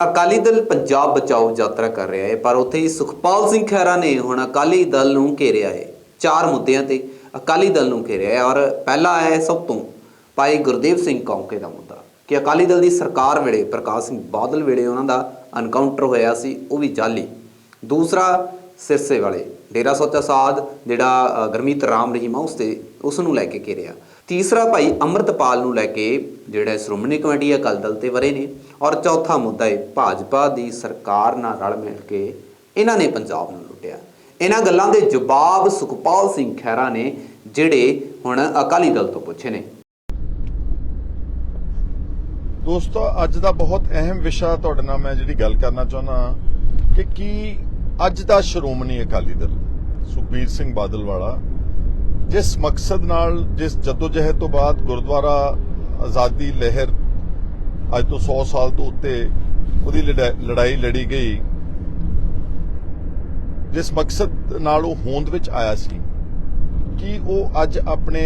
ਅਕਾਲੀ ਦਲ ਪੰਜਾਬ ਬਚਾਓ ਯਾਤਰਾ ਕਰ ਰਿਹਾ ਹੈ ਪਰ ਉੱਥੇ ਹੀ ਸੁਖਪਾਲ ਸਿੰਘ ਖਹਿਰਾ ਨੇ ਹੁਣ ਅਕਾਲੀ ਦਲ ਨੂੰ ਘੇਰਿਆ ਹੈ। ਚਾਰ ਮੁੱਦਿਆਂ ਤੇ ਅਕਾਲੀ ਦਲ ਨੂੰ ਘੇਰਿਆ ਹੈ ਔਰ ਪਹਿਲਾ ਹੈ ਸਭ ਤੋਂ ਭਾਈ ਗੁਰਦੇਵ ਸਿੰਘ ਕੌਂਕੇ ਦਾ ਮੁੱਦਾ ਕਿ ਅਕਾਲੀ ਦਲ ਦੀ ਸਰਕਾਰ ਵੇਲੇ ਪ੍ਰਕਾਸ਼ ਸਿੰਘ ਬਾਦਲ ਵੇਲੇ ਉਹਨਾਂ ਦਾ ਐਨਕਾਊਂਟਰ ਹੋਇਆ ਸੀ ਉਹ ਵੀ ਜਾਲੀ। ਦੂਸਰਾ ਸਿਰਸੇ ਵਾਲੇ ਡੇਰਾ ਸੋਚਾ ਸਾਧ ਜਿਹੜਾ ਅ, ਗੁਰਮੀਤ ਰਾਮ ਰਹੀਮਾ ਉਸ ਤੇ ਉਸ ਨੂੰ ਲੈ ਕੇ ਘੇਰਿਆ। ਤੀਸਰਾ ਭਾਈ ਅੰਮ੍ਰਿਤਪਾਲ ਨੂੰ ਲੈ ਕੇ ਜਿਹੜਾ ਸ਼੍ਰੋਮਣੀ ਕਮੇਟੀ ਅਕਾਲੀ ਦਲ ਤੇ ਵਰੇ ਨੇ। ਔਰ ਚੌਥਾ ਮੁੱਦਾ ਹੈ ਭਾਜਪਾ ਦੀ ਸਰਕਾਰ ਨਾਲ ਰਲ ਮਿਲ ਕੇ ਇਹਨਾਂ ਨੇ ਪੰਜਾਬ ਨੂੰ ਲੁੱਟਿਆ। ਇਹਨਾਂ ਗੱਲਾਂ ਦੇ ਜਵਾਬ ਸੁਖਪਾਲ ਸਿੰਘ ਖਹਿਰਾ ਨੇ, ਜਿਹੜੇ ਹੁਣ ਅਕਾਲੀ ਦਲ ਤੋਂ ਪੁੱਛੇ ਨੇ। ਦੋਸਤੋ, ਅੱਜ ਦਾ ਬਹੁਤ ਅਹਿਮ ਵਿਸ਼ਾ ਤੁਹਾਡੇ ਨਾਲ ਮੈਂ ਜਿਹੜੀ ਗੱਲ ਕਰਨਾ ਚਾਹੁੰਦਾ ਕਿ ਕੀ ਅੱਜ ਦਾ ਸ਼੍ਰੋਮਣੀ ਅਕਾਲੀ ਦਲ, ਸੁਖਬੀਰ ਸਿੰਘ ਬਾਦਲ ਵਾਲਾ ਜਿਸ ਮਕਸਦ ਨਾਲ, ਜਿਸ ਜਦੋਜਹਿਦ ਤੋਂ ਬਾਅਦ ਗੁਰਦੁਆਰਾ ਆਜ਼ਾਦੀ ਲਹਿਰ ਅੱਜ ਤੋਂ 100 ਸਾਲ ਤੋਂ ਉੱਤੇ ਉਹਦੀ ਲੜਾਈ ਲੜੀ ਗਈ, ਜਿਸ ਮਕਸਦ ਨਾਲ ਉਹ ਹੋਂਦ ਵਿੱਚ ਆਇਆ ਸੀ, ਕਿ ਉਹ ਅੱਜ ਆਪਣੇ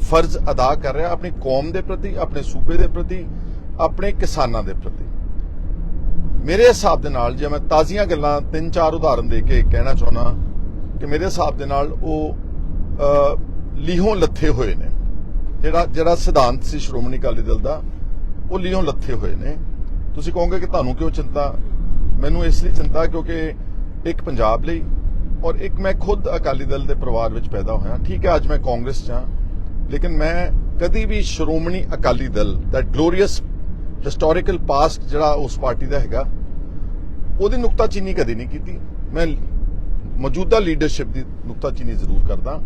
ਫਰਜ਼ ਅਦਾ ਕਰ ਰਿਹਾ, ਆਪਣੀ ਕੌਮ ਦੇ ਪ੍ਰਤੀ, ਆਪਣੇ ਸੂਬੇ ਦੇ ਪ੍ਰਤੀ, ਆਪਣੇ ਕਿਸਾਨਾਂ ਦੇ ਪ੍ਰਤੀ? ਮੇਰੇ ਹਿਸਾਬ ਦੇ ਨਾਲ, ਜੇ ਮੈਂ ਤਾਜ਼ੀਆਂ ਗੱਲਾਂ ਤਿੰਨ ਚਾਰ ਉਦਾਹਰਨ ਦੇ ਕੇ ਕਹਿਣਾ ਚਾਹੁੰਦਾ ਕਿ ਮੇਰੇ ਹਿਸਾਬ ਦੇ ਨਾਲ ਉਹ ਲੀਹੋਂ ਲੱਥੇ ਹੋਏ ਨੇ। ਜਿਹੜਾ ਜਿਹੜਾ ਸਿਧਾਂਤ ਸੀ ਸ਼੍ਰੋਮਣੀ ਅਕਾਲੀ ਦਲ ਦਾ, ਉਹ ਲੀਹੋਂ ਲੱਥੇ ਹੋਏ ਨੇ। ਤੁਸੀਂ ਕਹੋਗੇ ਕਿ ਤੁਹਾਨੂੰ ਕਿਉਂ ਚਿੰਤਾ? ਮੈਨੂੰ ਇਸ ਲਈ ਚਿੰਤਾ ਕਿਉਂਕਿ ਇੱਕ ਪੰਜਾਬ ਲਈ ਔਰ ਇੱਕ ਮੈਂ ਖੁਦ ਅਕਾਲੀ ਦਲ ਦੇ ਪਰਿਵਾਰ ਵਿੱਚ ਪੈਦਾ ਹੋਇਆ। ਠੀਕ ਹੈ, ਅੱਜ ਮੈਂ ਕਾਂਗਰਸ 'ਚ ਹਾਂ। ਲੇਕਿਨ ਮੈਂ ਕਦੀ ਵੀ ਸ਼੍ਰੋਮਣੀ ਅਕਾਲੀ ਦਲ ਦਾ ਗਲੋਰੀਅਸ ਹਿਸਟੋਰੀਕਲ ਪਾਸਟ ਜਿਹੜਾ ਉਸ ਪਾਰਟੀ ਦਾ ਹੈਗਾ, ਉਹਦੀ ਨੁਕਤਾਚੀਨੀ ਕਦੀ ਨਹੀਂ ਕੀਤੀ। ਮੈਂ ਮੌਜੂਦਾ ਲੀਡਰਸ਼ਿਪ ਦੀ ਨੁਕਤਾਚੀਨੀ ਜ਼ਰੂਰ ਕਰਦਾ।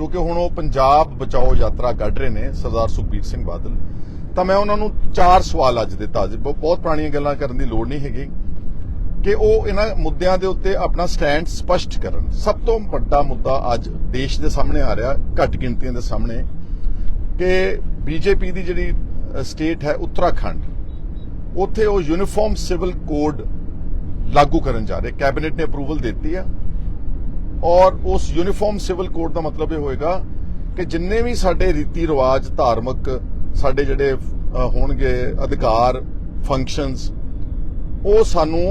ਕਿਉਂਕਿ ਹੁਣ ਉਹ ਪੰਜਾਬ ਬਚਾਓ ਯਾਤਰਾ ਕੱਢ ਰਹੇ ਨੇ ਸਰਦਾਰ ਸੁਖਬੀਰ ਸਿੰਘ ਬਾਦਲ। ਤਾਂ ਮੈਂ ਉਹਨਾਂ ਨੂੰ ਚਾਰ ਸਵਾਲ ਅੱਜ ਦਿੱਤਾ। ਤਾਜ਼ੇ ਬਹੁਤ ਪੁਰਾਣੀਆਂ ਗੱਲਾਂ ਕਰਨ ਦੀ ਲੋੜ ਨਹੀਂ ਹੈਗੀ ਕਿ ਉਹ ਇਹਨਾਂ ਮੁੱਦਿਆਂ ਦੇ ਉੱਤੇ ਆਪਣਾ ਸਟੈਂਡ ਸਪਸ਼ਟ ਕਰਨ। ਸਭ ਤੋਂ ਵੱਡਾ ਮੁੱਦਾ ਅੱਜ ਦੇਸ਼ ਦੇ ਸਾਹਮਣੇ ਆ ਰਿਹਾ, ਘੱਟ ਗਿਣਤੀਆਂ ਦੇ ਸਾਹਮਣੇ, ਕਿ ਬੀਜੇਪੀ ਦੀ ਜਿਹੜੀ ਸਟੇਟ ਹੈ ਉੱਤਰਾਖੰਡ, ਉੱਥੇ ਉਹ ਯੂਨੀਫਾਰਮ ਸਿਵਲ ਕੋਡ ਲਾਗੂ ਕਰਨ ਜਾ ਰਹੇ। ਕੈਬਨਿਟ ਨੇ ਅਪਰੂਵਲ ਦਿੱਤੀ ਆ। ਔਰ ਉਸ ਯੂਨੀਫਾਰਮ ਸਿਵਲ ਕੋਡ ਦਾ ਮਤਲਬ ਇਹ ਹੋਏਗਾ ਕਿ ਜਿੰਨੇ ਵੀ ਸਾਡੇ ਰੀਤੀ ਰਿਵਾਜ, ਧਾਰਮਿਕ ਸਾਡੇ ਜਿਹੜੇ ਹੋਣਗੇ ਅਧਿਕਾਰ ਫੰਕਸ਼ਨਸ ਉਹ ਸਾਨੂੰ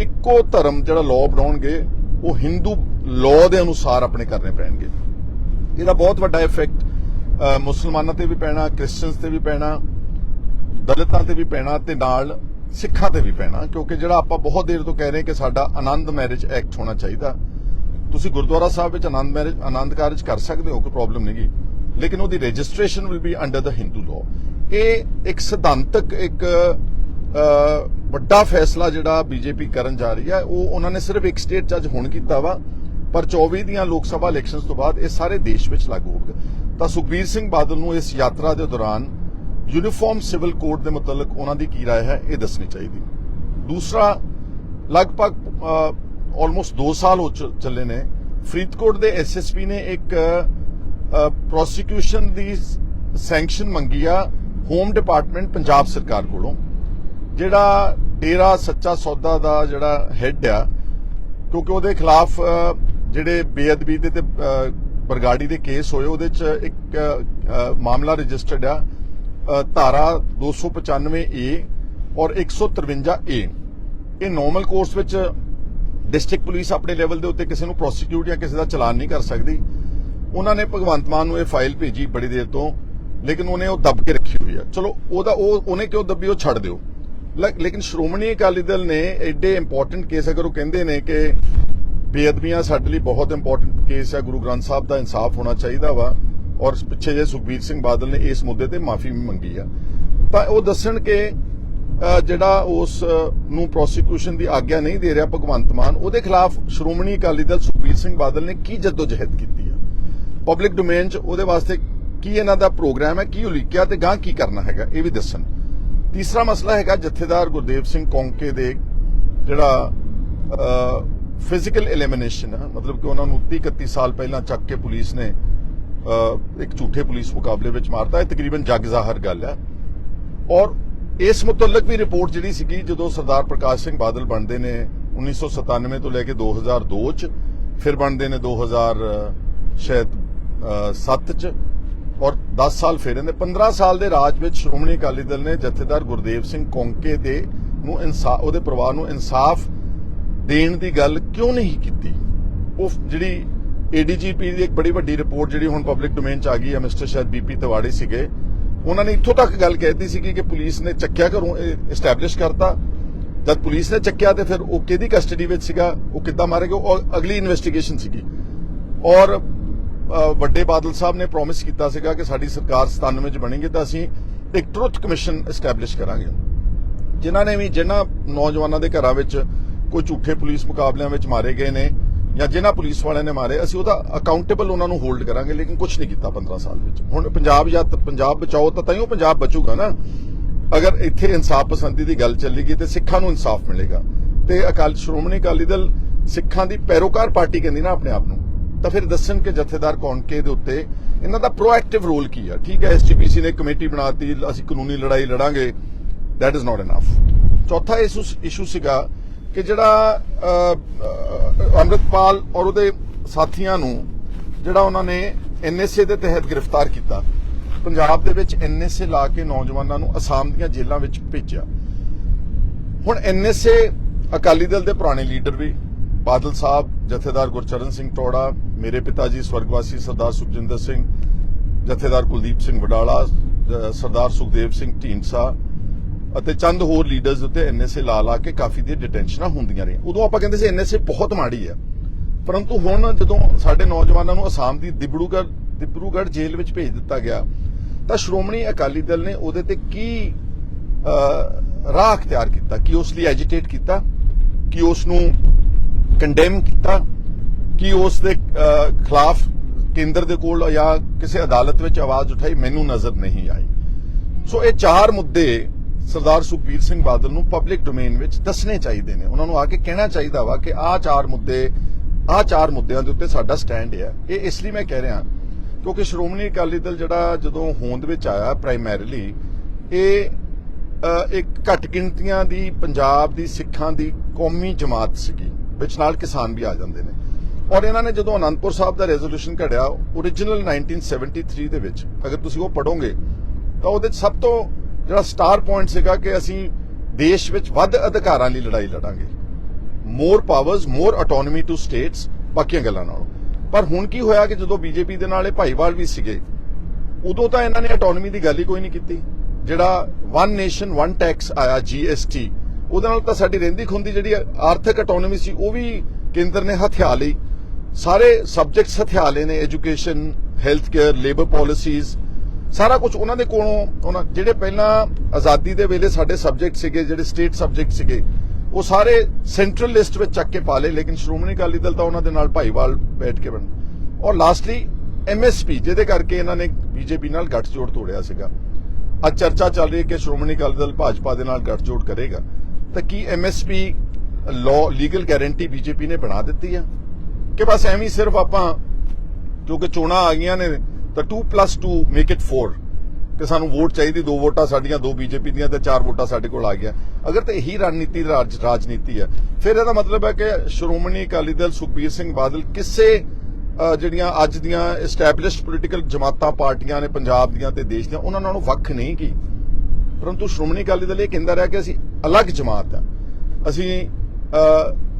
ਇੱਕੋ ਧਰਮ ਜਿਹੜਾ ਲਾਅ ਬਣਾਉਣਗੇ, ਉਹ ਹਿੰਦੂ ਲਾਅ ਦੇ ਅਨੁਸਾਰ ਆਪਣੇ ਕਰਨੇ ਪੈਣਗੇ। ਇਹਦਾ ਬਹੁਤ ਵੱਡਾ ਇਫੈਕਟ ਮੁਸਲਮਾਨਾਂ ਤੇ ਵੀ ਪੈਣਾ ਕ੍ਰਿਸਚੀਅਨਸ ਤੇ ਵੀ ਪੈਣਾ, ਦਲਿਤਾਂ ਤੇ ਵੀ ਪੈਣਾ ਤੇ ਨਾਲ ਸਿੱਖਾਂ ਤੇ ਵੀ ਪੈਣਾ, ਕਿਉਂਕਿ ਜਿਹੜਾ ਆਪਾਂ ਬਹੁਤ ਦੇਰ ਤੋਂ ਕਹਿ ਰਹੇ ਕਿ ਸਾਡਾ ਆਨੰਦ ਮੈਰਿਜ ਐਕਟ ਹੋਣਾ ਚਾਹੀਦਾ ਤੁਸੀਂ ਗੁਰਦੁਆਰਾ ਸਾਹਿਬ ਵਿੱਚ ਆਨੰਦ ਮੈਰਿਜ, ਆਨੰਦ ਕਾਰਜ ਕਰ ਸਕਦੇ ਹੋ, ਕੋਈ ਪ੍ਰੋਬਲਮ ਨਹੀਂਗੀ ਲੇਕਿਨ ਉਹਦੀ registration will be under the Hindu law ਇਹ ਇੱਕ ਸਿਧਾਂਤਕ, ਇੱਕ ਵੱਡਾ ਫੈਸਲਾ ਜਿਹੜਾ ਬੀਜੇਪੀ ਕਰਨ ਜਾ ਰਹੀ ਹੈ, ਉਹ ਉਹਨਾਂ ਨੇ ਸਿਰਫ ਇੱਕ ਸਟੇਟ ਜੱਜ ਹੁਣ ਕੀਤਾ ਵਾ, ਪਰ 24 ਦੀਆਂ ਲੋਕ ਸਭਾ ਇਲੈਕਸ਼ਨਸ ਤੋਂ ਬਾਅਦ ਇਹ ਸਾਰੇ ਦੇਸ਼ ਵਿੱਚ ਲਾਗੂ ਹੋਵੇਗਾ ਤਾਂ ਸੁਖਬੀਰ ਸਿੰਘ ਬਾਦਲ ਨੂੰ ਇਸ ਯਾਤਰਾ ਦੇ ਦੌਰਾਨ ਯੂਨੀਫਾਰਮ ਸਿਵਲ ਕੋਡ ਦੇ ਮੁਤਲਕ ਉਹਨਾਂ ਦੀ ਕੀ ਰਾਏ ਹੈ, ਇਹ ਦੱਸਣੀ ਚਾਹੀਦੀ। ਦੂਸਰਾ, ਲਗਭਗ ਆਲਮੋਸਟ 2 ਸਾਲ ਹੋ ਚ- ਚੱਲੇ ਨੇ। ਫਰੀਦਕੋਟ ਦੇ ਐਸਐਸਪੀ ਨੇ ਇੱਕ ਪ੍ਰੋਸੀਕਿਊਸ਼ਨ ਦੀ ਸੈਂਕਸ਼ਨ ਮੰਗੀ ਆ ਹੋਮ ਡਿਪਾਰਟਮੈਂਟ ਪੰਜਾਬ ਸਰਕਾਰ ਕੋਲੋਂ ਜਿਹੜਾ ਡੇਰਾ ਸੱਚਾ ਸੌਦਾ ਦਾ ਜਿਹੜਾ ਹੈੱਡ ਆ ਕਿਉਂਕਿ ਉਹਦੇ ਖਿਲਾਫ ਜਿਹੜੇ ਬੇਅਦਬੀ ਦੇ ਤੇ ਬਰਗਾੜੀ ਦੇ ਕੇਸ ਹੋਏ ਉਹਦੇ ਚ ਇੱਕ ਮਾਮਲਾ ਰਜਿਸਟਰਡ ਆ ਅ, ਧਾਰਾ 295 ਏ ਔਰ 153 ਏ ਇਹ ਨਾਰਮਲ ਕੋਰਸ ਵਿੱਚ ਡਿਸਟ੍ਰਿਕਟ ਪੁਲਿਸ ਆਪਣੇ ਲੈਵਲ ਦੇ ਉੱਤੇ ਕਿਸੇ ਨੂੰ ਪ੍ਰੋਸੀਕਿਊਟ ਜਾਂ ਕਿਸੇ ਦਾ ਚਲਾਨ ਨਹੀਂ ਕਰ ਸਕਦੀ। ਉਹਨਾਂ ਨੇ ਭਗਵੰਤ ਮਾਨ ਨੂੰ ਇਹ ਫਾਈਲ ਭੇਜੀ ਬੜੀ ਦੇਰ ਤੋਂ, ਲੇਕਿਨ ਉਹਨੇ ਉਹ ਦੱਬ ਕੇ ਰੱਖੀ ਹੋਈ ਆ। ਚਲੋ, ਉਹਦਾ ਉਹ, ਉਹਨੇ ਕਿਉਂ ਦੱਬੀ, ਉਹ ਛੱਡ ਦਿਓ। ਲੇਕਿਨ ਸ਼੍ਰੋਮਣੀ ਅਕਾਲੀ ਦਲ ਨੇ ਐਡੇ ਇੰਪੋਰਟੈਂਟ ਕੇਸ ਅਗਰ ਉਹ ਕਹਿੰਦੇ ਨੇ ਕਿ ਬੇਅਦਬੀਆਂ ਸਾਡੇ ਲਈ ਬਹੁਤ ਇੰਪੋਰਟੈਂਟ ਕੇਸ ਆ, ਗੁਰੂ ਗ੍ਰੰਥ ਸਾਹਿਬ ਦਾ ਇਨਸਾਫ ਹੋਣਾ ਚਾਹੀਦਾ ਵਾ, ਔਰ ਪਿੱਛੇ ਜੇ ਸੁਖਬੀਰ ਸਿੰਘ ਬਾਦਲ ਨੇ ਇਸ ਮੁੱਦੇ ਤੇ ਮਾਫੀ ਵੀ ਮੰਗੀ ਆ। ਤਾਂ ਉਹ ਦੱਸਣ ਕਿ ਜਿਹੜਾ ਉਸ ਨੂੰ ਪ੍ਰੋਸੀਕਿਊਸ਼ਨ ਦੀ ਆਗਿਆ ਨਹੀਂ ਦੇ ਰਿਹਾ ਭਗਵੰਤ ਮਾਨ, ਉਹਦੇ ਖਿਲਾਫ ਸ਼੍ਰੋਮਣੀ ਅਕਾਲੀ ਦਲ ਸੁਖਬੀਰ ਸਿੰਘ ਬਾਦਲ ਨੇ ਕੀ ਜਦੋਜਹਿਦ ਕੀਤੀ ਆ? ਪਬਲਿਕ ਡੋਮੇਨ 'ਚ ਉਹਦੇ ਵਾਸਤੇ ਕੀ ਇਹਨਾਂ ਦਾ ਪ੍ਰੋਗਰਾਮ ਹੈ, ਕੀ ਉਲੀਕਿਆ ਤੇ ਗਾਂ ਕੀ ਕਰਨਾ ਹੈਗਾ, ਇਹ ਵੀ ਦੱਸਣ। ਤੀਸਰਾ ਮਸਲਾ ਹੈਗਾ ਜਥੇਦਾਰ ਗੁਰਦੇਵ ਸਿੰਘ ਕੌਂਕੇ ਦੇ ਜਿਹੜਾ ਫਿਜ਼ੀਕਲ ਐਲੀਮੀਨੇਸ਼ਨ ਹੈ ਮਤਲਬ ਕਿ ਉਹਨਾਂ ਨੂੰ 30 31 ਸਾਲ ਪਹਿਲਾਂ ਚੱਕ ਕੇ ਪੁਲਿਸ ਨੇ ਇੱਕ ਝੂਠੇ ਪੁਲਿਸ ਮੁਕਾਬਲੇ ਵਿੱਚ ਮਾਰਤਾ, ਇਹ ਤਕਰੀਬਨ ਜਗ ਜ਼ਾਹਰ ਗੱਲ ਹੈ। ਔਰ ਇਸ ਮੁਤਲਕ ਵੀ ਰਿਪੋਰਟ ਜਿਹੜੀ ਸੀਗੀ, ਜਦੋਂ ਸਰਦਾਰ ਪ੍ਰਕਾਸ਼ ਸਿੰਘ ਬਾਦਲ ਬਣਦੇ ਨੇ 1997 ਤੋਂ ਲੈ ਕੇ 2002 ਚ, ਫਿਰ ਬਣਦੇ ਨੇ 2000 ਸ਼ਾਇਦ 7 ਚ, ਔਰ 10 ਸਾਲ ਫਿਰ ਇਹਨੇ 15 ਸਾਲ ਦੇ ਰਾਜ ਵਿੱਚ ਸ਼੍ਰੋਮਣੀ ਅਕਾਲੀ ਦਲ ਨੇ ਜਥੇਦਾਰ ਗੁਰਦੇਵ ਸਿੰਘ ਕੌਂਕੇ ਦੇ ਨੂੰ ਇਨਸਾਫ ਉਹਦੇ ਪਰਿਵਾਰ ਨੂੰ ਇਨਸਾਫ ਦੇਣ ਦੀ ਗੱਲ ਕਿਉਂ ਨਹੀਂ ਕੀਤੀ? ਉਹ ਜਿਹੜੀ ਏਡੀਜੀਪੀ ਦੀ ਇੱਕ ਬੜੀ ਵੱਡੀ ਰਿਪੋਰਟ ਜਿਹੜੀ ਹੁਣ ਪਬਲਿਕ ਡੋਮੇਨ ਚ ਆ ਗਈ ਹੈ ਮਿਸਟਰ ਸ਼ਾਇਦ ਬੀਪੀ ਤਿਵਾੜੀ ਸੀਗੇ ਉਹਨਾਂ ਨੇ ਇੱਥੋਂ ਤੱਕ ਗੱਲ ਕਹਿਤੀ ਸੀ ਕਿ ਪੁਲਿਸ ਨੇ ਚੱਕਿਆ ਘਰੋਂ ਐਸਟੈਬਲਿਸ਼ ਕਰਤਾ। ਜਦ ਪੁਲਿਸ ਨੇ ਚੱਕਿਆ ਤੇ ਫਿਰ ਉਹ ਕਿਹਦੀ ਕਸਟਡੀ ਵਿੱਚ ਸੀਗਾ, ਉਹ ਕਿੱਦਾਂ ਮਾਰੇ ਗਏ, ਉਹ ਅਗਲੀ ਇਨਵੈਸਟੀਗੇਸ਼ਨ ਸੀਗੀ। ਔਰ ਵੱਡੇ ਬਾਦਲ ਸਾਹਿਬ ਨੇ ਪ੍ਰੋਮਿਸ ਕੀਤਾ ਸੀਗਾ ਕਿ ਸਾਡੀ ਸਰਕਾਰ 97 ਚ ਬਣੇਗੀ ਤਾਂ ਅਸੀਂ ਇੱਕ ਟਰੁੱਥ ਕਮਿਸ਼ਨ ਐਸਟੈਬਲਿਸ਼ ਕਰਾਂਗੇ। ਜਿਨ੍ਹਾਂ ਨੇ ਵੀ ਜਿਨ੍ਹਾਂ ਨੌਜਵਾਨਾਂ ਦੇ ਘਰਾਂ ਵਿੱਚ ਕੋਈ ਝੂਠੇ ਪੁਲਿਸ ਮੁਕਾਬਲਿਆਂ ਵਿੱਚ ਮਾਰੇ ਗਏ ਨੇ ਜਾਂ ਜਿਨ੍ਹਾਂ ਪੁਲਿਸ ਵਾਲਿਆਂ ਨੇ ਮਾਰੇ, ਅਸੀਂ ਉਹਦਾ ਅਕਾਊਂਟੇਬਲ ਉਹਨਾਂ ਨੂੰ ਹੋਲਡ ਕਰਾਂਗੇ, ਲੇਕਿਨ ਕੁਝ ਨਹੀਂ ਕੀਤਾ 15 ਸਾਲ ਵਿੱਚ। ਹੁਣ ਪੰਜਾਬ ਜਾਂ ਪੰਜਾਬ ਬਚਾਓ ਤਾਂ ਤਾਈਓ ਪੰਜਾਬ ਬਚੂਗਾ ਨਾ। ਅਗਰ ਇੱਥੇ ਇਨਸਾਫ ਪਸੰਦੀ ਦੀ ਗੱਲ ਚੱਲੇਗੀ ਤੇ ਸਿੱਖਾਂ ਨੂੰ ਇਨਸਾਫ ਮਿਲੇਗਾ। ਤੇ ਅਕਾਲ, ਸ਼੍ਰੋਮਣੀ ਅਕਾਲੀ ਦਲ ਸਿੱਖਾਂ ਦੀ ਪੈਰੋਕਾਰ ਪਾਰਟੀ ਕਹਿੰਦੀ ਨਾ ਆਪਣੇ ਆਪ ਨੂੰ, ਤਾਂ ਫਿਰ ਦੱਸਣ ਕਿ ਜਥੇਦਾਰ ਕੌਣਕੇ ਦੇ ਉੱਤੇ, ਇਹਨਾਂ ਦਾ ਪ੍ਰੋਐਕਟਿਵ ਰੋਲ ਕੀ ਆ? ਠੀਕ ਹੈ ਐਸਜੀਪੀਸੀ ਨੇ ਕਮੇਟੀ ਬਣਾਤੀ ਅਸੀਂ ਕਾਨੂੰਨੀ ਲੜਾਈ ਲੜਾਂਗੇ, that ਇਜ not enough ਚੌਥਾ ਇਸ਼ੂ ਸੀਗਾ ਕਿ ਜਿਹੜਾ ਅ, ਅੰਮ੍ਰਿਤਪਾਲ ਔਰ ਉਹਦੇ ਸਾਥੀਆਂ ਨੂੰ ਜਿਹੜਾ ਉਹਨਾਂ ਨੇ ਐਨਐਸਏ ਦੇ ਤਹਿਤ ਗ੍ਰਿਫਤਾਰ ਕੀਤਾ। ਪੰਜਾਬ ਦੇ ਵਿੱਚ ਐਨਐਸਏ ਲਾ ਕੇ ਨੌਜਵਾਨਾਂ ਨੂੰ ਅਸਾਮ ਦੀਆਂ ਜੇਲ੍ਹਾਂ ਵਿੱਚ ਭੇਜਿਆ। ਹੁਣ ਐਨਐਸਏ ਅਕਾਲੀ ਦਲ ਦੇ ਪੁਰਾਣੇ ਲੀਡਰ ਵੀ ਬਾਦਲ ਸਾਹਿਬ ਜਥੇਦਾਰ ਗੁਰਚਰਨ ਸਿੰਘ ਟੋੜਾ ਮੇਰੇ ਪਿਤਾ ਜੀ ਸਵਰਗਵਾਸੀ ਸਰਦਾਰ ਸੁਖਜਿੰਦਰ ਸਿੰਘ ਜਥੇਦਾਰ ਕੁਲਦੀਪ ਸਿੰਘ ਵਡਾਲਾ ਸਰਦਾਰ ਸੁਖਦੇਵ ਸਿੰਘ ਢੀਂਡਸਾ ਅਤੇ ਚੰਦ ਹੋਰ ਲੀਡਰਸ ਉੱਤੇ ਐਨਐਸਏ ਲਾ ਲਾ ਕੇ ਕਾਫੀ ਦੀ ਡਿਟੈਂਸ਼ਨਾਂ ਹੁੰਦੀਆਂ ਰਹੀਆਂ। ਉਦੋਂ ਆਪਾਂ ਕਹਿੰਦੇ ਸੀ ਐਨਐਸਏ ਬਹੁਤ ਮਾੜੀ ਹੈ। ਪਰੰਤੂ ਹੁਣ ਜਦੋਂ ਸਾਡੇ ਨੌਜਵਾਨਾਂ ਨੂੰ ਅਸਾਮ ਦੀ ਦਿਬੜੂਗੜ੍ਹ ਦਿਬੜੂਗੜ੍ਹ ਜੇਲ੍ਹ ਵਿੱਚ ਭੇਜ ਦਿੱਤਾ ਗਿਆ, ਤਾਂ ਸ਼੍ਰੋਮਣੀ ਅਕਾਲੀ ਦਲ ਨੇ ਉਹਦੇ ਤੇ ਕੀ ਰਾਹ ਅਖਤਿਆਰ ਕੀਤਾ? ਕਿ ਉਸ ਲਈ ਐਜੀਟੇਟ ਕੀਤਾ? ਕਿ ਉਸ ਨੂੰ ਕੰਡੈਮ ਕੀਤਾ? ਕਿ ਉਸ ਦੇ ਖਿਲਾਫ ਕੇਂਦਰ ਦੇ ਕੋਲ ਜਾਂ ਕਿਸੇ ਅਦਾਲਤ ਵਿੱਚ ਆਵਾਜ਼ ਉਠਾਈ? ਮੈਨੂੰ ਨਜ਼ਰ ਨਹੀਂ ਆਈ। ਸੋ ਇਹ ਚਾਰ ਮੁੱਦੇ ਸਰਦਾਰ ਸੁਖਬੀਰ ਸਿੰਘ ਬਾਦਲ ਨੂੰ ਪਬਲਿਕ ਡੋਮੇਨ ਵਿੱਚ ਦੱਸਣੇ ਚਾਹੀਦੇ ਨੇ। ਉਹਨਾਂ ਨੂੰ ਆ ਕੇ ਕਹਿਣਾ ਚਾਹੀਦਾ ਵਾ ਕਿ ਆਹ ਚਾਰ ਮੁੱਦੇ, ਆਹ ਚਾਰ ਮੁੱਦਿਆਂ ਦੇ ਉੱਤੇ ਸਾਡਾ ਸਟੈਂਡ ਹੈ ਇਹ ਇਸ ਲਈ ਮੈਂ ਕਹਿ ਰਿਹਾ, ਕਿਉਂਕਿ ਸ਼੍ਰੋਮਣੀ ਅਕਾਲੀ ਦਲ ਜਿਹੜਾ ਜਦੋਂ ਹੋਂਦ ਵਿੱਚ ਆਇਆ ਪ੍ਰਾਇਮਰੀਲੀ ਇਹ ਇੱਕ ਘੱਟ ਗਿਣਤੀਆਂ ਦੀ ਪੰਜਾਬ ਦੀ ਸਿੱਖਾਂ ਦੀ ਕੌਮੀ ਜਮਾਤ ਸੀਗੀ, ਵਿੱਚ ਨਾਲ ਕਿਸਾਨ ਵੀ ਆ ਜਾਂਦੇ ਨੇ। ਔਰ ਇਹਨਾਂ ਨੇ ਜਦੋਂ ਅਨੰਦਪੁਰ ਸਾਹਿਬ ਦਾ ਰੈਜ਼ੋਲੂਸ਼ਨ ਘੜਿਆ origignal 1973 ਦੇ ਵਿੱਚ, ਅਗਰ ਤੁਸੀਂ ਉਹ ਪੜੋਗੇ ਤਾਂ ਉਹਦੇ ਸਭ ਤੋਂ ਜਿਹੜਾ ਸਟਾਰ ਪੁਆਇੰਟ ਸੀਗਾ ਕਿ ਅਸੀਂ ਦੇਸ਼ ਵਿੱਚ ਵੱਧ ਅਧਿਕਾਰਾਂ ਲਈ ਲੜਾਈ ਲੜਾਂਗੇ। More powers more autonomy to states ਬਾਕੀਆਂ ਗੱਲਾਂ ਨਾਲੋਂ। ਪਰ ਹੁਣ ਕੀ ਹੋਇਆ ਕਿ ਜਦੋਂ ਬੀਜੇਪੀ ਦੇ ਨਾਲ ਇਹ ਭਾਈਵਾਲ ਵੀ ਸੀਗੇ, ਉਦੋਂ ਤਾਂ ਇਹਨਾਂ ਨੇ ਆਟੋਨਮੀ ਦੀ ਗੱਲ ਹੀ ਕੋਈ ਨਹੀਂ ਕੀਤੀ। ਜਿਹੜਾ ਵਨ ਨੇਸ਼ਨ ਵਨ ਟੈਕਸ ਆਇਆ ਜੀਐਸਟੀ ਉਹਦੇ ਨਾਲ ਤਾਂ ਸਾਡੀ ਰਹਿੰਦੀ ਖੁੰਦੀ ਜਿਹੜੀ ਆਰਥਿਕ ਆਟੋਨਮੀ ਸੀ, ਉਹ ਵੀ ਕੇਂਦਰ ਨੇ ਹਥਿਆ ਲਈ। ਸਾਰੇ ਸਬਜੈਕਟਸ ਹਥਿਆ ਲਏ ਨੇ education health care labour policies ਸਾਰਾ ਕੁਝ ਉਹਨਾਂ ਦੇ ਕੋਲੋਂ ਉਹਨਾਂ ਜਿਹੜੇ ਪਹਿਲਾਂ ਆਜ਼ਾਦੀ ਦੇ ਵੇਲੇ ਸਾਡੇ ਸਬਜੈਕਟ ਸੀਗੇ, ਜਿਹੜੇ ਸਟੇਟ ਸਬਜੈਕਟ ਸੀਗੇ, ਉਹ ਸਾਰੇ ਸੈਂਟਰਲ ਲਿਸਟ ਵਿੱਚ ਚੱਕ ਕੇ ਪਾ ਲਏ, ਲੇਕਿਨ ਸ਼੍ਰੋਮਣੀ ਅਕਾਲੀ ਦਲ ਤਾਂ ਉਹਨਾਂ ਦੇ ਨਾਲ ਭਾਈਵਾਲ ਬੈਠ ਕੇ ਬਣ ਔਰ ਲਾਸਟਲੀ ਐਮਐਸਪੀ ਜਿਹਦੇ ਕਰਕੇ ਇਹਨਾਂ ਨੇ ਬੀਜੇਪੀ ਨਾਲ ਗੱਠਜੋੜ ਤੋੜਿਆ ਸੀਗਾ। ਅੱਜ ਚਰਚਾ ਚੱਲ ਰਹੀ ਹੈ ਕਿ ਸ਼੍ਰੋਮਣੀ ਅਕਾਲੀ ਦਲ ਭਾਜਪਾ ਦੇ ਨਾਲ ਗੱਠਜੋੜ ਕਰੇਗਾ। ਤਾਂ ਕੀ MSP law legal guarantee BJP ਨੇ ਬਣਾ ਦਿੱਤੀ ਆ? ਕਿ ਬਸ ਐਵੇਂ ਸਿਰਫ ਆਪਾਂ ਕਿਉਂਕਿ ਚੋਣਾਂ ਆ ਗਈਆਂ ਨੇ ਤਾਂ 2 2 ਮੇਕ ਇਟ 4 ਕਿ ਸਾਨੂੰ ਵੋਟ ਚਾਹੀਦੀ, ਦੋ ਵੋਟਾਂ ਸਾਡੀਆਂ, ਦੋ ਬੀਜੇਪੀ ਦੀਆਂ ਤੇ ਚਾਰ ਵੋਟਾਂ ਸਾਡੇ ਕੋਲ ਆ ਗਿਆ ਅਗਰ ਤਾਂ ਇਹੀ ਰਣਨੀਤੀ ਰਾਜ, ਰਾਜਨੀਤੀ ਹੈ, ਫਿਰ ਇਹਦਾ ਮਤਲਬ ਹੈ ਕਿ ਸ਼੍ਰੋਮਣੀ ਅਕਾਲੀ ਦਲ ਸੁਖਬੀਰ ਸਿੰਘ ਬਾਦਲ ਕਿਸੇ ਜਿਹੜੀਆਂ ਅੱਜ ਦੀਆਂ ਐਸਟੈਬਲਿਸ਼ਡ ਪੋਲੀਟੀਕਲ ਜਮਾਤਾਂ, ਪਾਰਟੀਆਂ ਨੇ ਪੰਜਾਬ ਦੀਆਂ ਤੇ ਦੇਸ਼ ਦੀਆਂ, ਉਹਨਾਂ ਨਾਲੋਂ ਵੱਖ ਨਹੀਂ ਕੀ। ਪਰੰਤੂ ਸ਼੍ਰੋਮਣੀ ਅਕਾਲੀ ਦਲ ਇਹ ਕਹਿੰਦਾ ਰਿਹਾ ਕਿ ਅਸੀਂ ਅਲੱਗ ਜਮਾਤ ਆ। ਅਸੀਂ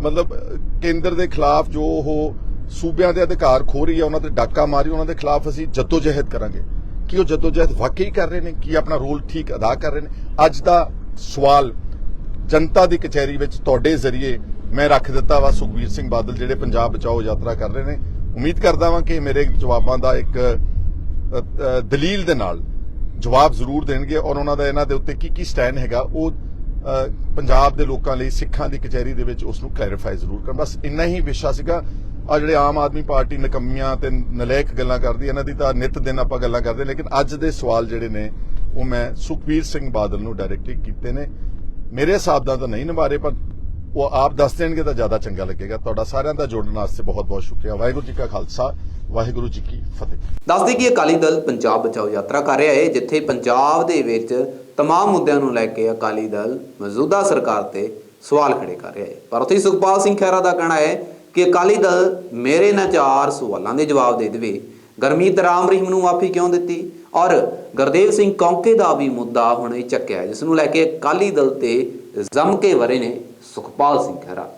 ਮਤਲਬ, ਕੇਂਦਰ ਦੇ ਖਿਲਾਫ ਜੋ ਉਹ ਸੂਬਿਆਂ ਦੇ ਅਧਿਕਾਰ ਖੋ ਰਹੀ ਹੈ, ਉਹਨਾਂ ਤੇ ਡਾਕਾ ਮਾਰੀ, ਉਹਨਾਂ ਦੇ ਖਿਲਾਫ ਅਸੀਂ ਜਦੋਜਹਿਦ ਕਰਾਂਗੇ। ਕਿ ਉਹ ਜਦੋਜਹਿਦ ਵਾਕਈ ਕਰ ਰਹੇ ਨੇ? ਕੀ ਆਪਣਾ ਰੋਲ ਠੀਕ ਅਦਾ ਕਰ ਰਹੇ ਨੇ? ਅੱਜ ਦਾ ਸਵਾਲ ਜਨਤਾ ਦੀ ਕਚਹਿਰੀ ਵਿੱਚ ਤੁਹਾਡੇ ਜ਼ਰੀਏ ਮੈਂ ਰੱਖ ਦਿੱਤਾ ਵਾ, ਸੁਖਬੀਰ ਸਿੰਘ ਬਾਦਲ, ਜਿਹੜੇ ਪੰਜਾਬ ਬਚਾਓ ਯਾਤਰਾ ਕਰ ਰਹੇ ਨੇ। ਉਮੀਦ ਕਰਦਾ ਵਾਂ ਕਿ ਮੇਰੇ ਜਵਾਬਾਂ ਦਾ ਇੱਕ ਦਲੀਲ ਦੇ ਨਾਲ ਜਵਾਬ ਜ਼ਰੂਰ ਦੇਣਗੇ ਔਰ ਉਹਨਾਂ ਦਾ ਇਹਨਾਂ ਦੇ ਉੱਤੇ ਕੀ ਕੀ ਸਟੈਂਡ ਹੈਗਾ, ਉਹ ਪੰਜਾਬ ਦੇ ਲੋਕਾਂ ਲਈ, ਸਿੱਖਾਂ ਦੀ ਕਚਹਿਰੀ ਦੇ ਵਿੱਚ ਉਸ ਨੂੰ ਕਲੈਰੀਫਾਈ ਜ਼ਰੂਰ ਕਰਨ। ਬਸ ਇੰਨਾ ਹੀ ਵਿਸ਼ਾ ਸੀਗਾ। ਆ ਜਿਹੜੇ ਆਮ ਆਦਮੀ ਪਾਰਟੀ ਨਕਮੀਆਂ ਤੇ ਨਲਾਇਕ ਗੱਲਾਂ ਕਰਦੀ ਇਹਨਾਂ ਦੀ ਤਾਂ ਨਿਤ ਦਿਨ ਆਪਾਂ ਗੱਲਾਂ ਕਰਦੇ ਲੇਕਿਨ ਅੱਜ ਦੇ ਸਵਾਲ ਜਿਹੜੇ ਨੇ ਉਹ ਮੈਂ ਸੁਖਬੀਰ ਸਿੰਘ ਬਾਦਲ ਨੂੰ ਡਾਇਰੈਕਟਲੀ ਕੀਤੇ ਨੇ ਮੇਰੇ ਹਿਸਾਬ ਨਾਲ ਤਾਂ ਨਹੀਂ ਨਿਭਾਰੇ ਪਰ ਉਹ ਆਪ ਦੱਸ ਦੇਣਗੇ ਤਾਂ ਜ਼ਿਆਦਾ ਚੰਗਾ ਲੱਗੇਗਾ ਤੁਹਾਡਾ ਸਾਰਿਆਂ ਦਾ ਜੁੜਨ ਵਾਸਤੇ ਬਹੁਤ ਬਹੁਤ ਸ਼ੁਕਰੀਆ ਵਾਹਿਗੁਰੂ ਜੀ ਕਾ ਖਾਲਸਾ ਵਾਹਿਗੁਰੂ ਜੀ ਕੀ ਫਤਿਹ ਦੱਸਦੇ ਕਿ ਅਕਾਲੀ ਦਲ ਪੰਜਾਬ ਬਚਾਓ ਯਾਤਰਾ ਕਰ ਰਿਹਾ ਹੈ ਜਿੱਥੇ ਪੰਜਾਬ ਦੇ ਵਿੱਚ तमाम ਮੁੱਦਿਆਂ ਨੂੰ ਲੈ ਕੇ ਅਕਾਲੀ ਦਲ ਮੌਜੂਦਾ ਸਰਕਾਰ ਤੇ ਸਵਾਲ ਖੜੇ ਕਰ ਰਿਹਾ ਹੈ ਪਰ ਉੱਥੇ ਹੀ ਸੁਖਪਾਲ ਸਿੰਘ ਖਹਿਰਾ ਦਾ ਕਹਿਣਾ ਹੈ ਕਿ ਅਕਾਲੀ ਦਲ ਮੇਰੇ ਨਾਲ ਚਾਰ ਸਵਾਲਾਂ ਦੇ ਜਵਾਬ ਦੇ ਦੇਵੇ। ਗਰਮੀਤ ਰਾਮ ਰਹੀਮ ਨੂੰ ਮਾਫੀ ਕਿਉਂ ਦਿੱਤੀ? ਔਰ ਗੁਰਦੇਵ ਸਿੰਘ ਕੌਂਕੇ ਦਾ ਵੀ ਮੁੱਦਾ ਹੁਣ ਇਹ ਚੱਕਿਆ ਜਿਸ ਨੂੰ ਲੈ ਕੇ ਅਕਾਲੀ ਦਲ ਤੇ ਜ਼ਮ ਕੇ ਵਰੇ ਨੇ ਸੁਖਪਾਲ ਸਿੰਘ ਖਹਿਰਾ।